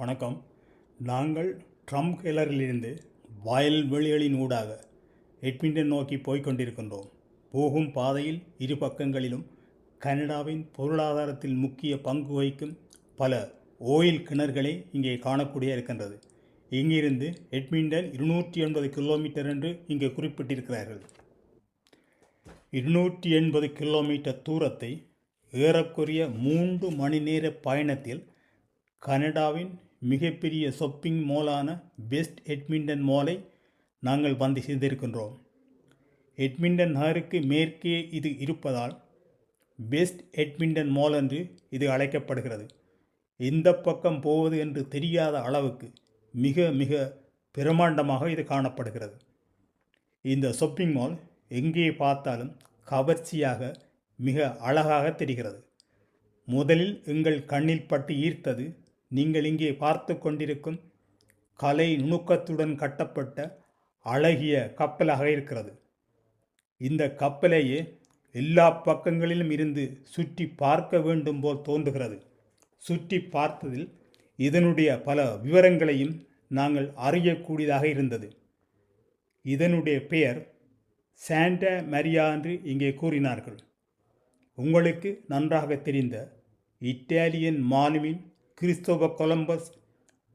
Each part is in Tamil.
வணக்கம். நாங்கள் ட்ரம்ப் கிளரிலிருந்து வயல்வெளிகளின் ஊடாக எட்மிண்டன் நோக்கி போய்க் கொண்டிருக்கின்றோம் போகும் பாதையில் இரு பக்கங்களிலும் கனடாவின் பொருளாதாரத்தில் முக்கிய பங்கு வகிக்கும் பல ஓயில் கிணறுகளை இங்கே காணக்கூடிய இருக்கின்றது. இங்கிருந்து எட்மிண்டன் இருநூற்றி எண்பது கிலோமீட்டர் என்று இங்கே குறிப்பிட்டிருக்கிறார்கள். இருநூற்றி எண்பது கிலோமீட்டர் தூரத்தை ஏறக்குறைய மூன்று மணி நேர பயணத்தில் கனடாவின் மிகப்பெரிய ஷாப்பிங் மாலான பெஸ்ட் எட்மிண்டன் மாலை நாங்கள் வந்து சேர்ந்திருக்கின்றோம் எட்மிண்டன் நகருக்கு மேற்கே இது இருப்பதால் பெஸ்ட் எட்மிண்டன் மால் என்று இது அழைக்கப்படுகிறது. எந்த பக்கம் போவது என்று தெரியாத அளவுக்கு மிக மிக பிரமாண்டமாக இது காணப்படுகிறது. இந்த ஷாப்பிங் மால் எங்கே பார்த்தாலும் கவர்ச்சியாக மிக அழகாக தெரிகிறது. முதலில் எங்கள் கண்ணில் பட்டு ஈர்த்தது நீங்கள் இங்கே பார்த்து கொண்டிருக்கும் கலை நுணுக்கத்துடன் கட்டப்பட்ட அழகிய கப்பலாக இருக்கிறது. இந்த கப்பலையே எல்லா பக்கங்களிலும் இருந்து சுற்றி பார்க்க வேண்டும் போல் தோன்றுகிறது. சுற்றி பார்த்ததில் இதனுடைய பல விவரங்களையும் நாங்கள் அறியக்கூடியதாக இருந்தது. இதனுடைய பெயர் சாண்டா மரியா என்று இங்கே கூறினார்கள். உங்களுக்கு நன்றாக தெரிந்த இத்தாலியன் மாலுமின் கிறிஸ்தோப கொலம்பஸ்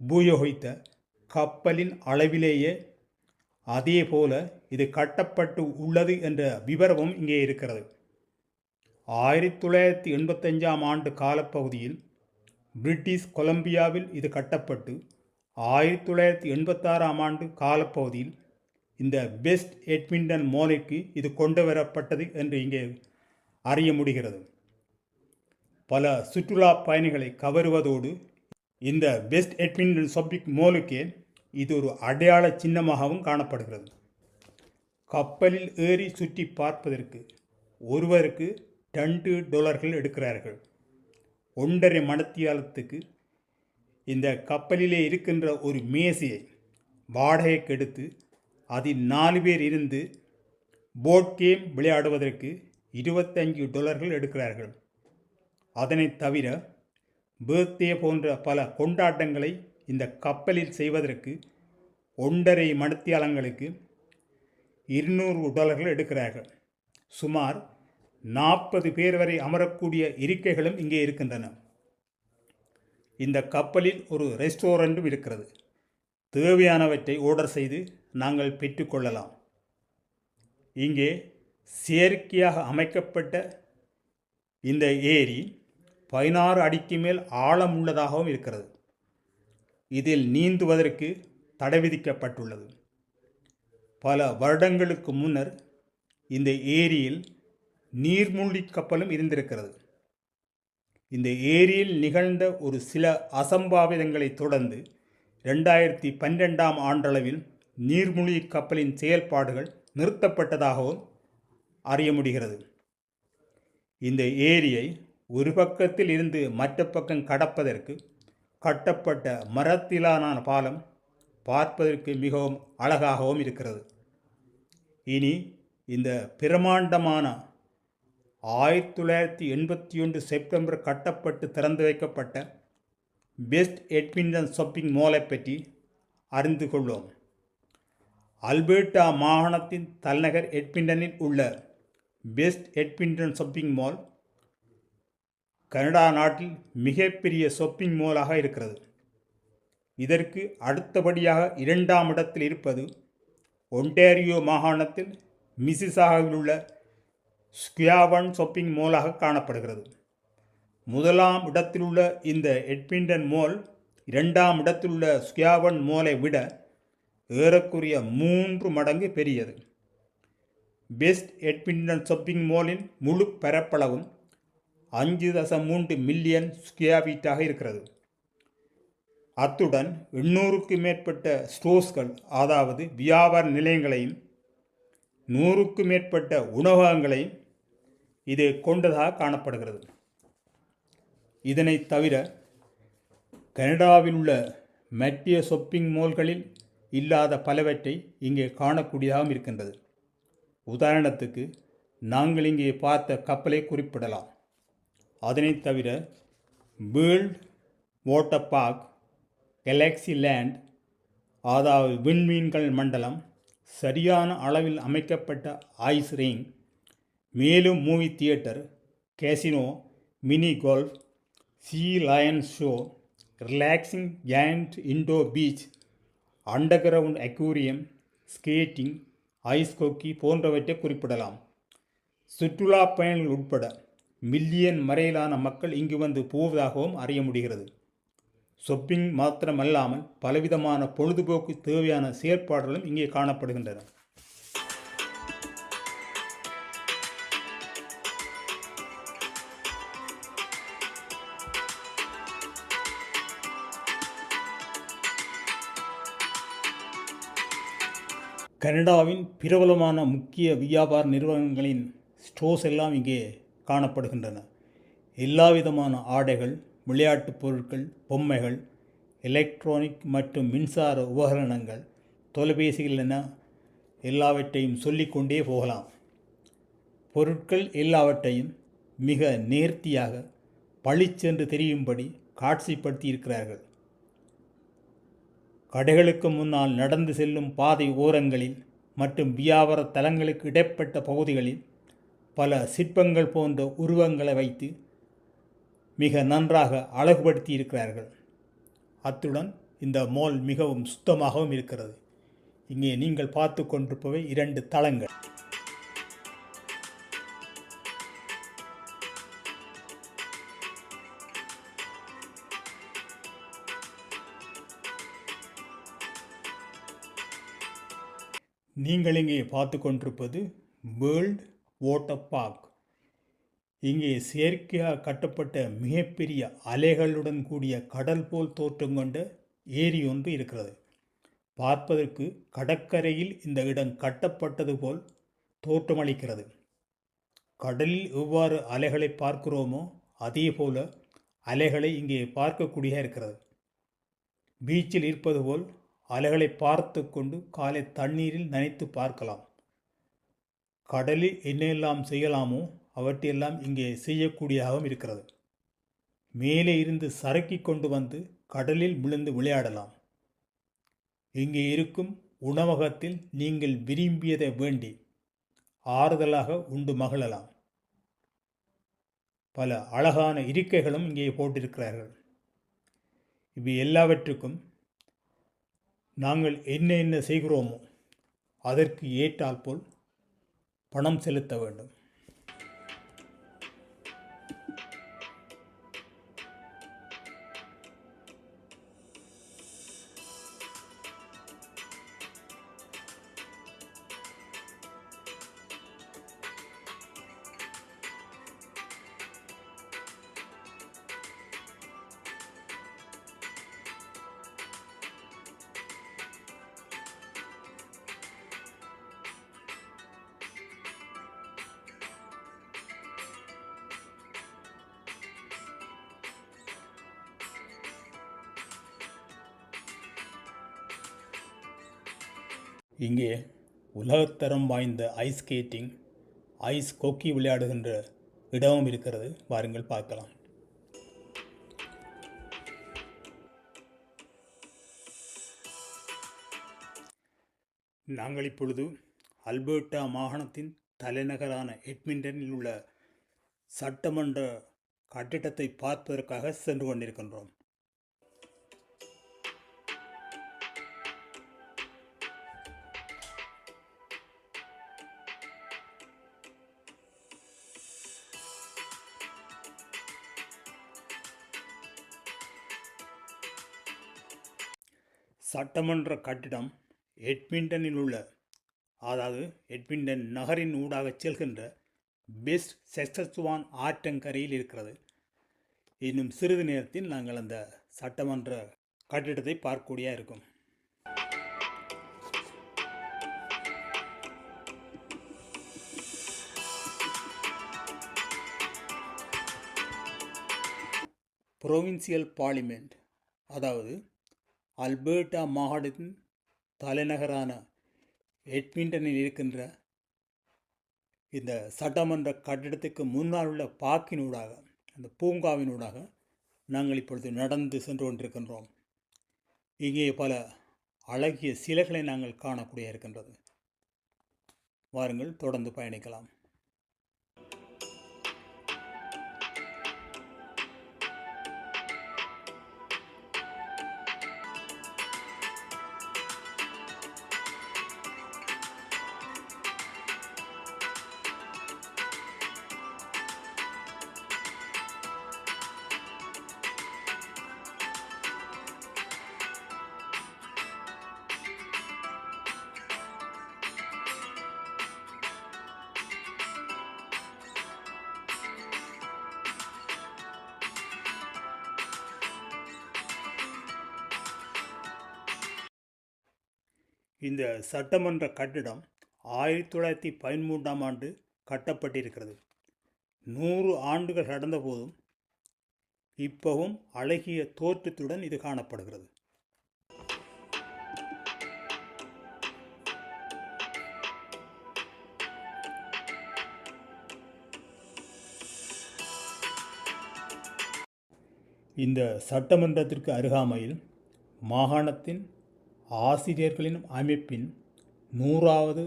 பூயோகித்த கப்பலின் அளவிலேயே அதே போல இது கட்டப்பட்டு உள்ளது என்ற விவரமும் இங்கே இருக்கிறது. ஆயிரத்தி தொள்ளாயிரத்தி எண்பத்தஞ்சாம் ஆண்டு காலப்பகுதியில் பிரிட்டிஷ் கொலம்பியாவில் இது கட்டப்பட்டு ஆயிரத்தி தொள்ளாயிரத்தி எண்பத்தாறாம் ஆண்டு காலப்பகுதியில் இந்த பெஸ்ட் எட்மிண்டன் மோலைக்கு இது கொண்டு வரப்பட்டது என்று இங்கே அறிய முடிகிறது. பல சுற்றுலா பயணிகளை கவருவதோடு இந்த பெஸ்ட் எட்மிண்டன் ஷாப்பிங் மோலுக்கே இது ஒரு அடையாள சின்னமாகவும் காணப்படுகிறது. கப்பலில் ஏறி சுற்றி பார்ப்பதற்கு ஒருவருக்கு ரெண்டு டொலர்கள் எடுக்கிறார்கள். ஒன்றரை மணத்தியாலத்துக்கு இந்த கப்பலிலே இருக்கின்ற ஒரு மேசையை வாடகைக்கு எடுத்து அதில் நாலு பேர் இருந்து போட் கேம் விளையாடுவதற்கு இருபத்தஞ்சு டொலர்கள் எடுக்கிறார்கள். அதனைத் தவிர பேர்த்டே போன்ற பல கொண்டாட்டங்களை இந்த கப்பலில் செய்வதற்கு ஒன்றரை மணித்தியாலங்களுக்கு இருநூறு டாலர்கள் எடுக்கிறார்கள். சுமார் நாற்பது பேர் வரை அமரக்கூடிய இருக்கைகளும் இங்கே இருக்கின்றன. இந்த கப்பலில் ஒரு ரெஸ்டாரண்ட்டும் இருக்கிறது. தேவையானவற்றை ஆர்டர் செய்து நாங்கள் பெற்றுக்கொள்ளலாம் இங்கே செயற்கையாக அமைக்கப்பட்ட இந்த ஏரி பதினாறு அடிக்கு மேல் ஆழம் உள்ளதாகவும் இருக்கிறது. இதில் நீந்துவதற்கு தடை விதிக்கப்பட்டுள்ளது. பல வருடங்களுக்கு முன்னர் இந்த ஏரியில் நீர்மூழ்கி கப்பலும் இருந்திருக்கிறது. இந்த ஏரியில் நிகழ்ந்த ஒரு சில அசம்பாவிதங்களை தொடர்ந்து ரெண்டாயிரத்தி பன்னிரெண்டாம் ஆண்டளவில் நீர்மூழ்கி கப்பலின் செயல்பாடுகள் நிறுத்தப்பட்டதாகவும் அறிய முடிகிறது. இந்த ஏரியை ஒரு பக்கத்தில் இருந்து மற்ற பக்கம் கடப்பதற்கு கட்டப்பட்ட மரத்திலான பாலம் பார்ப்பதற்கு மிகவும் அழகாகவும் இருக்கிறது. இனி இந்த பிரமாண்டமான ஆயிரத்தி தொள்ளாயிரத்தி எண்பத்தி ஒன்று செப்டம்பர் கட்டப்பட்டு திறந்து வைக்கப்பட்ட பெஸ்ட் எட்மிண்டன் ஷாப்பிங் மாலை பற்றி அறிந்து கொள்வோம். அல்பர்டா மாகாணத்தின் தலைநகர் எட்மிண்டனில் உள்ள West Edmonton shopping mall Canada நாட்டில் மிகப்பெரிய ஷாப்பிங் மாலாக இருக்கிறது. இதற்கு அடுத்தபடியாக இரண்டாம் இடத்தில் இருப்பது ஒன்டாரியோ மாகாணத்தில் மிசிசாகாவில் உள்ள ஸ்குயாவன் ஷாப்பிங் மாலாக காணப்படுகிறது. முதலாம் இடத்திலுள்ள இந்த எட்மிண்டன் மால் இரண்டாம் இடத்திலுள்ள ஸ்குயாவன் மாலை விட ஏறக்குறைய மூன்று மடங்கு பெரியது. பெஸ்ட் எட்மிண்டன் ஷாப்பிங் மாலின் முழு பரப்பளவும் அஞ்சு தசம் மூன்று மில்லியன் ஸ்கொயர் ஃபீட்டாக இருக்கிறது. அத்துடன் எண்ணூறுக்கு மேற்பட்ட ஸ்டோர்ஸ்கள் அதாவது வியாபார நிலையங்களையும் நூறுக்கு மேற்பட்ட உணவகங்களையும் இது கொண்டதாக காணப்படுகிறது. இதனை தவிர கனடாவில் உள்ள மத்திய ஷொப்பிங் மால்களில் இல்லாத பலவற்றை இங்கே காணக்கூடியதாகவும் இருக்கின்றது. உதாரணத்துக்கு நாங்கள் இங்கே பார்த்த கப்பலை குறிப்பிடலாம். அதனைத் தவிர world water park galaxy land அதாவது விண்மீன்கள் மண்டலம் சரியான அளவில் அமைக்கப்பட்ட ஐஸ் ரிங் மேலும் movie theatre casino mini golf sea lion show relaxing joint indoor beach underground aquarium skating ice hockey போன்றவற்றை குறிப்பிடலாம். சுற்றுலா பயணிகள் உட்பட மில்லியன் வரையிலான மக்கள் இங்கு வந்து போவதாகவும் அறிய முடிகிறது. ஷொப்பிங் மாத்திரமல்லாமல் பலவிதமான பொழுதுபோக்கு தேவையான செயற்பாடுகளும் இங்கே காணப்படுகின்றன. கனடாவின் பிரபலமான முக்கிய வியாபார நிறுவனங்களின் ஸ்டோர்ஸ் எல்லாம் இங்கே காணப்படுகின்றன. எல்லாவிதமான ஆடைகள் விளையாட்டுப் பொருட்கள் பொம்மைகள் எலக்ட்ரானிக் மற்றும் மின்சார உபகரணங்கள் தொலைபேசிகள் என எல்லாவற்றையும் சொல்லிக்கொண்டே போகலாம். பொருட்கள் எல்லாவற்றையும் மிக நேர்த்தியாக பளிச்சென்று தெரியும்படி காட்சிப்படுத்தி இருக்கிறார்கள். கடைகளுக்கு முன்னால் நடந்து செல்லும் பாதை ஓரங்களில் மற்றும் வியாபார தலங்களுக்கு இடைப்பட்ட பகுதிகளில் பல சிற்பங்கள் போன்ற உருவங்களை வைத்து மிக நன்றாக அழகுபடுத்தி இருக்கிறார்கள் அத்துடன் இந்த மால் மிகவும் சுத்தமாகவும் இருக்கிறது. இங்கே நீங்கள் பார்த்து கொண்டிருப்பவை இரண்டு தளங்கள். நீங்கள் இங்கே பார்த்து கொண்டிருப்பது வேர்ல்ட் ஓட்ட பார்க் இங்கே செயற்கையாக கட்டப்பட்ட மிகப்பெரிய அலைகளுடன் கூடிய கடல் போல் தோற்றம் கொண்ட ஏரி ஒன்று இருக்கிறது. பார்ப்பதற்கு கடற்கரையில் இந்த இடம் கட்டப்பட்டது போல் தோற்றமளிக்கிறது கடலில் எவ்வாறு அலைகளை பார்க்கிறோமோ அதே போல அலைகளை இங்கே பார்க்கக்கூடிய இருக்கிறது. பீச்சில் இருப்பது போல் அலைகளை பார்த்து கொண்டு காலை தண்ணீரில் நனைத்து பார்க்கலாம். கடலில் என்னெல்லாம் செய்யலாமோ அவற்றையெல்லாம் இங்கே செய்யக்கூடியதாகவும் இருக்கிறது. மேலே இருந்து சறுக்கி கொண்டு வந்து கடலில் விழுந்து விளையாடலாம். இங்கே இருக்கும் உணவகத்தில் நீங்கள் விரும்பியதை வேண்டி ஆறுதலாக உண்டு மகிழலாம். பல அழகான இருக்கைகளும் இங்கே போட்டிருக்கிறார்கள். இவை எல்லாவற்றுக்கும் நாங்கள் என்ன என்ன செய்கிறோமோ அதற்கு ஏற்றால் போல் பணம் செலுத்த வேண்டும். இங்கே உலகத்தரம் வாய்ந்த ஐஸ் ஸ்கேட்டிங் ஐஸ் கொக்கி விளையாடுகின்ற இடமும் இருக்கிறது. வாருங்கள் பார்க்கலாம். நாங்கள் இப்பொழுது அல்பர்ட்டா மாகாணத்தின் தலைநகரான எட்மிண்டனில் உள்ள சட்டமன்ற கட்டிடத்தை பார்ப்பதற்காக சென்று கொண்டிருக்கின்றோம். சட்டமன்ற கட்டிடம் எட்மிண்டனில் உள்ள அதாவது எட்மிண்டன் நகரின் ஊடாக செல்கின்ற பெஸ்ட் செக்சஸ்வான் ஆற்றங்கரையில் இருக்கிறது. இன்னும் சிறிது நேரத்தில் நாங்கள் அந்த சட்டமன்ற கட்டிடத்தை பார்க்கக்கூடியா இருக்கும். புரோவின்சியல் பார்லிமெண்ட் அதாவது அல்பர்டா மாகாணத்தின் தலைநகரான எட்மிண்டனில் இருக்கின்ற இந்த சட்டமன்ற கட்டிடத்துக்கு முன்னால் உள்ள பாக்கினூடாக அந்த பூங்காவினூடாக நாங்கள் இப்பொழுது நடந்து சென்று கொண்டிருக்கின்றோம். இங்கே பல அழகிய சிலைகளை நாங்கள் காணக்கூடிய இருக்கின்றது வாருங்கள் தொடர்ந்து பயணிக்கலாம். இந்த சட்டமன்ற கட்டிடம் ஆயிரத்தி தொள்ளாயிரத்தி பதிமூன்றாம் ஆண்டு கட்டப்பட்டிருக்கிறது. நூறு ஆண்டுகள் கடந்த போதும் இப்பவும் அழகிய தோற்றத்துடன் இது காணப்படுகிறது. இந்த சட்டமன்றத்திற்கு அருகாமையில் மாகாணத்தின் ஆசிரியர்களின் அமைப்பின் நூறாவது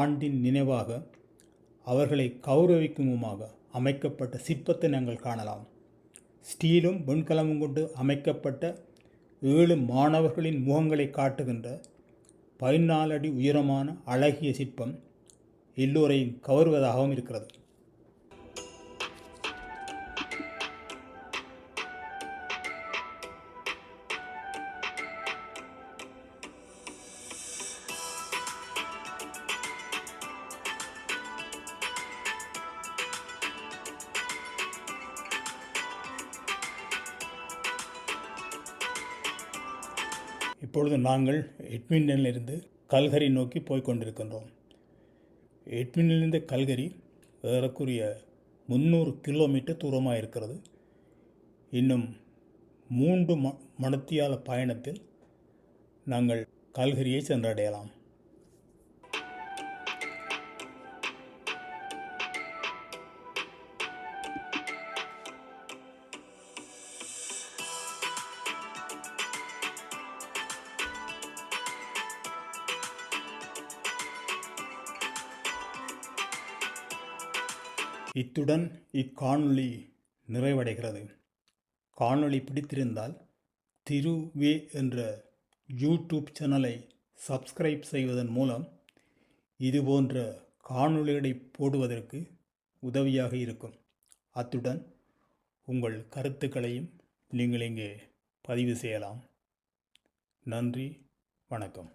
ஆண்டின் நினைவாக அவர்களை கௌரவிக்குமுமாக அமைக்கப்பட்ட சிற்பத்தை நாங்கள் காணலாம். ஸ்டீலும் வெண்கலமும் கொண்டு அமைக்கப்பட்ட ஏழு மாணவர்களின் முகங்களை காட்டுகின்ற பதினாலு அடி உயரமான அழகிய சிற்பம் எல்லோரையும் கவர்வதாகவும் இருக்கிறது. இப்பொழுது நாங்கள் எட்மிண்டனிலிருந்து கல்கரி நோக்கி போய்க் கொண்டிருக்கின்றோம் எட்மிண்டனிலிருந்து கல்கரி ஏறக்குரிய முந்நூறு கிலோமீட்டர் தூரமாக இருக்கிறது இன்னும் மூன்று ம மணத்தியால பயணத்தில் நாங்கள் கல்கரியை சென்றடையலாம். இத்துடன் இக்காணொளி நிறைவடைகிறது. காணொளி பிடித்திருந்தால் திரு வே என்ற யூடியூப் சேனலை சப்ஸ்கிரைப் செய்வதன் மூலம் இதுபோன்ற காணொளிகளை போடுவதற்கு உதவியாக இருக்கும். அத்துடன் உங்கள் கருத்துக்களையும் நீங்கள் இங்கே பதிவு செய்யலாம். நன்றி வணக்கம்.